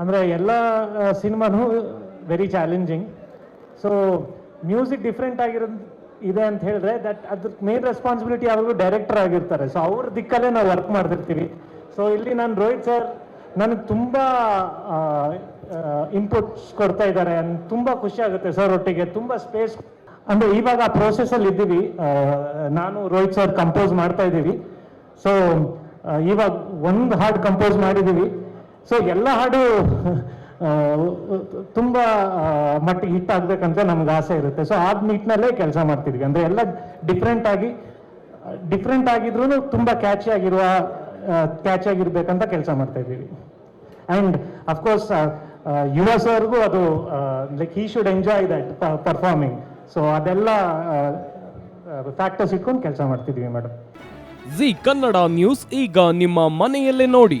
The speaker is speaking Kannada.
ಅಂದರೆ ಎಲ್ಲ ಸಿನಿಮಾನೂ very challenging so music different ಆಗಿರೋದು ಇದೆ ಅಂತ ಹೇಳಿದ್ರೆ ದಟ್ ಅದ್ರ ಮೇನ್ ರೆಸ್ಪಾನ್ಸಿಬಿಲಿಟಿ ಯಾವಾಗಲೂ ಡೈರೆಕ್ಟರ್ ಆಗಿರ್ತಾರೆ. ಸೊ ಅವ್ರ ದಿಕ್ಕಲ್ಲೇ ನಾವು ವರ್ಕ್ ಮಾಡ್ತಿರ್ತೀವಿ. ಸೊ ಇಲ್ಲಿ ನಾನು ರೋಹಿತ್ ಸರ್ ನನಗೆ ತುಂಬ ಇನ್ಪುಟ್ಸ್ ಕೊಡ್ತಾ ಇದ್ದಾರೆ. ತುಂಬ ಖುಷಿ ಆಗುತ್ತೆ ಸರ್ ಒಟ್ಟಿಗೆ. ತುಂಬ ಸ್ಪೇಸ್ ಅಂದರೆ ಇವಾಗ ಆ ಪ್ರೋಸೆಸ್ಸಲ್ಲಿ ಇದ್ದೀವಿ. ನಾನು ರೋಹಿತ್ ಸರ್ ಕಂಪೋಸ್ ಮಾಡ್ತಾ ಇದ್ದೀವಿ. ಸೊ ಇವಾಗ ಒಂದು ಹಾಡು ಕಂಪೋಸ್ ಮಾಡಿದ್ದೀವಿ. ಸೊ ಎಲ್ಲ ಹಾಡು ತುಂಬಾ ಆ, ಮಟ್ಟಿಗೆ ಹಿಟ್ ಆಗ್ಬೇಕಂತ ನಮ್ಗೆ ಆಸೆ ಇರುತ್ತೆ. ಸೊ ಆದ ನಿಟ್ಟಿನಲ್ಲೇ ಕೆಲಸ ಮಾಡ್ತಿದ್ವಿ. ಅಂದರೆ ಎಲ್ಲ ಡಿಫ್ರೆಂಟ್ ಆಗಿ ಡಿಫ್ರೆಂಟ್ ಆಗಿದ್ರು ತುಂಬ ಕ್ಯಾಚಿ ಆಗಿರುವ ಕ್ಯಾಚ್ ಆಗಿರ್ಬೇಕಂತ ಕೆಲಸ ಮಾಡ್ತಾ ಇದ್ದೀವಿ. ಆ್ಯಂಡ್ ಅಫ್ಕೋರ್ಸ್ ಯುವ ಸರ್ಗೂ ಅದು like he should enjoy that performing so ಅದೆಲ್ಲ ಫ್ಯಾಕ್ಟರ್ಸ್ ಇಟ್ಕೊಂಡು ಕೆಲಸ ಮಾಡ್ತಿದ್ವಿ ಮೇಡಮ್ ಜಿ ಕನ್ನಡ ನ್ಯೂಸ್ ಈಗ ನಿಮ್ಮ ಮನೆಯಲ್ಲೇ ನೋಡಿ.